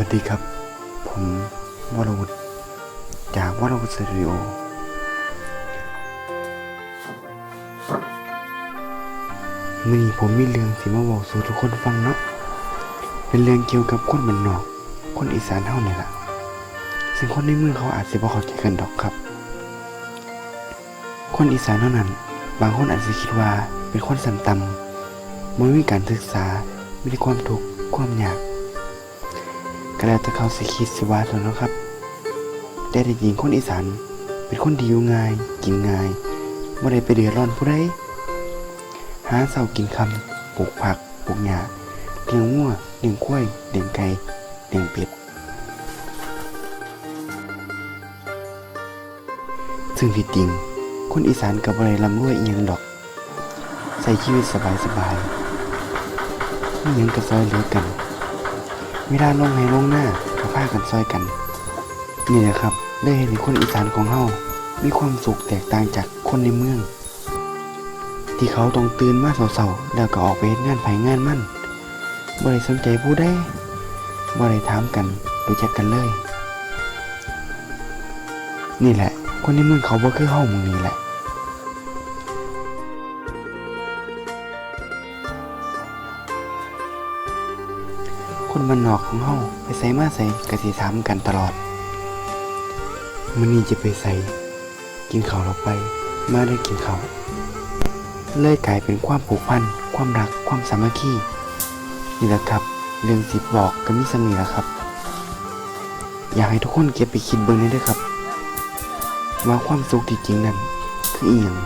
วัสดีครับ ผมวรวุฒิจากวรวุฒิสตูดิโอ มื่อนี้ผมมีเรื่องสิมาบอกสู่ทุกคนฟังเนาะ เป็นเรื่องเกี่ยวกับคนบ้านนอก คนอีสานเท่านี่แหละซึ่งคนในเมืองเขาอาจจะบ่เข้าใจกันดอกครับ คนอีสานเท่านั้น บางคนอาจจะคิดว่าเป็นคนสันต่ำไม่มีการศึกษาม่ได้ความทุกข์ความยาก ก็แล้วแต่เขาสิคิดสิว่าเท่านั้นครับ แต่ที่จริงคนอีสานเป็นคนดีอยู่ง่าย กินง่ายบ่ได้ไปเดือดร้อนผู้ใดหาเสากินคำปลูกผักปลูกหญ้าเลี้ยงวัวเลี้ยงควายเลี้ยงไก่เลี้ยงเป็ดซึ่งที่จริง คนอีสานก็บ่ได้ร่ำรวยเอียงดอกใช้ชีวิตสบายๆมีหยังก็ซอยเหลือกัน เวลาลงให้ลงหน้าก็พากันซอยกัน นี่แหละครับได้เห็นคนอีสานของเฮามีความสุขแตกต่างจากคนในเมือง ที่เขาต้องตื่นมาเสาๆแล้วก็ออกไปเฮ็ดงานไผงานมั่นบ่ได้สนใจผู้ใดบ่ได้ถามกันรู้จักกันเลย นี่แหละ คนในเมืองเขาบ่คือเฮามึงนี่แหละ คนบ้านนอกของเฮาไปใส่มาใส่กะสิถามกันตลอดมื้อนี้จะไปใส่กินข้าวเราไป มาได้กินข้าวเลยกลายเป็นความผูกพัน ความรัก ความสามัคคีนี่แหละครับ เรื่องสิบบอกก็มีสมีแหละครับ อยากให้ทุกคนเก็บไปคิดเบิ่งได้ด้วยครับ ว่าความสุขที่จริงนั้น คืออีหยัง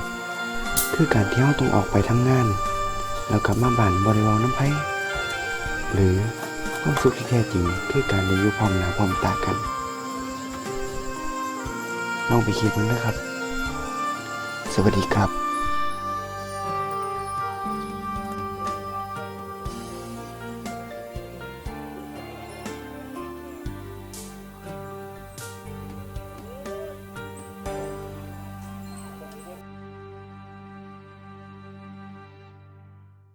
คือการที่เราต้องออกไปทำงาน แล้วกลับมาบ้านบริวารน้ำไผ่หรือ ความสุขที่แท้จริงคือการได้อยู่พร้อมหน้าพร้อมตากัน ลองไปคิดมันนะครับ สวัสดีครับ